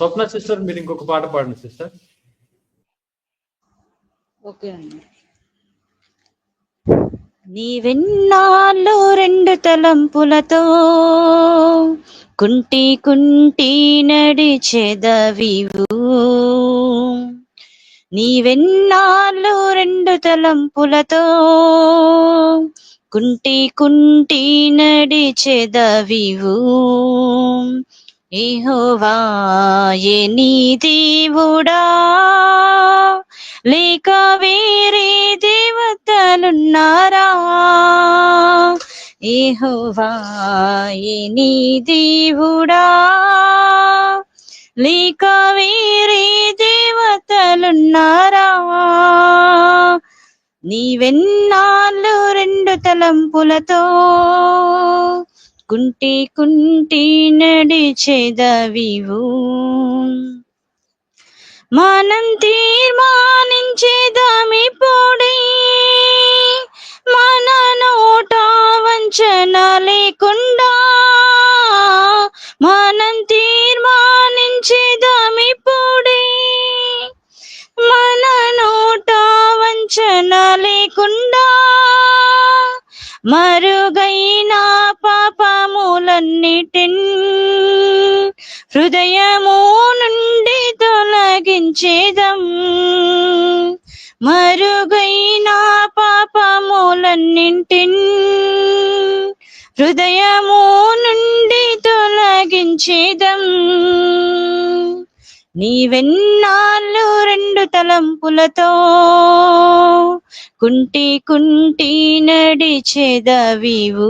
స్వప్న sister మీరు ఇంకొక పాట పాడండి సిస్టర్. ఓకే అండి. నీవెన్నాళ్ళు రెండు తలంపులతో కుంటి కుంటి నడిచెదవివు నీవెన్నాళ్ళు రెండు తలంపులతో కుంటి కుంటి నడిచెదవివు ఏహోవా నీ దేవుడా? లేక వేరే దేవతలున్నారా? ఏహోవా నీ దేవుడా? లేక వేరే దేవతలున్నారా? నీవెన్నాళ్ళు రెండు తలంపులతో కుంటి కుంటి నడిచెదవివు. మనం తీర్మానించేదామిప్పుడే. మన నోట వంచన లేకుండా మరుగైన పాపములన్నిటిన్ హృదయము నుండి తొలగించేదం. మరుగైన పాపములన్నింటిన్ హృదయము నుండి తొలగించేదం. నీవెన్నాళ్ళు రెండు తలంపులతో కుంటి కుంటి నడిచెదవివు.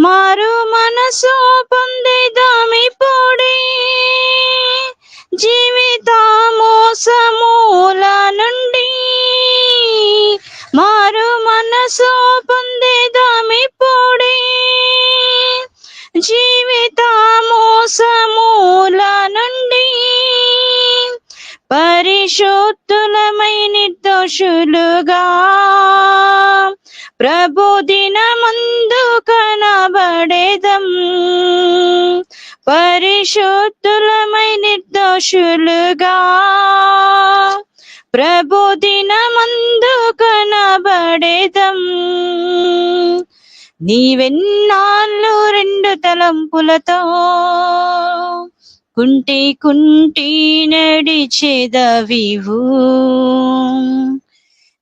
మారు మనసు పొందేదామిప్పుడే జీవితము సమూల నుండి మారు మనసు పొందేదామిప్పుడే జీవితము పరిశుద్ధులమై నిర్దోషులుగా. ప్రభు దినమందు కనబడేదం. పరిశుద్ధులమై నిర్దోషులుగా. ప్రభు దినమందు కనబడేదం. నీవెన్నాళ్ళు రెండు తలంపులతో కుంటి కుంటి నడిచెదవివు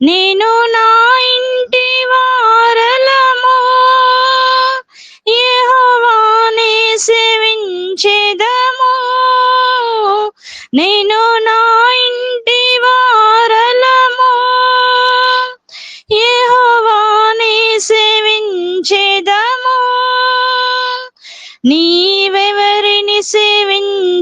నేను నా ఇంటి వారలము యెహోవానే సేవించేదము. నేను నా ఇంటి వారలము యెహోవానే సేవించేదము. నీవెవరిని సేవించేదవో?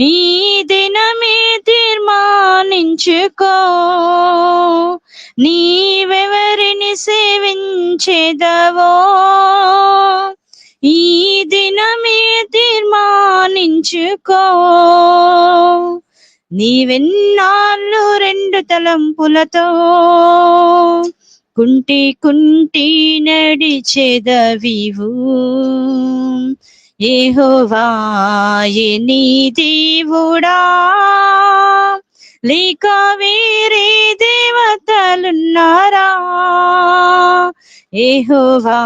ఈ దినమే తీర్మానించుకో. నీవెవరిని సేవించేదవో? ఈ దినమే తీర్మానించుకో. నీవెన్నాళ్ళు రెండు తలంపులతో కుంటి కుంటి నడిచెదవివు ఏహోవా నీ దేవుడా? లేక వేరే దేవతలున్నారా? ఏహోవా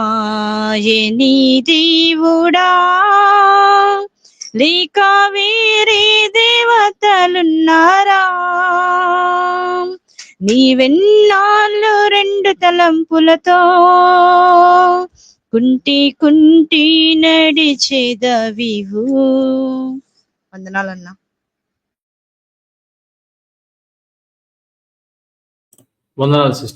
నీ దేవుడా? లేక వేరే దేవతలున్నారా? నీవెన్నాళ్ళు రెండు తలంపులతో కుంటి కుంటి నడిచేదవివు వందనాలన్నా. వందనాలు సిస్టర్.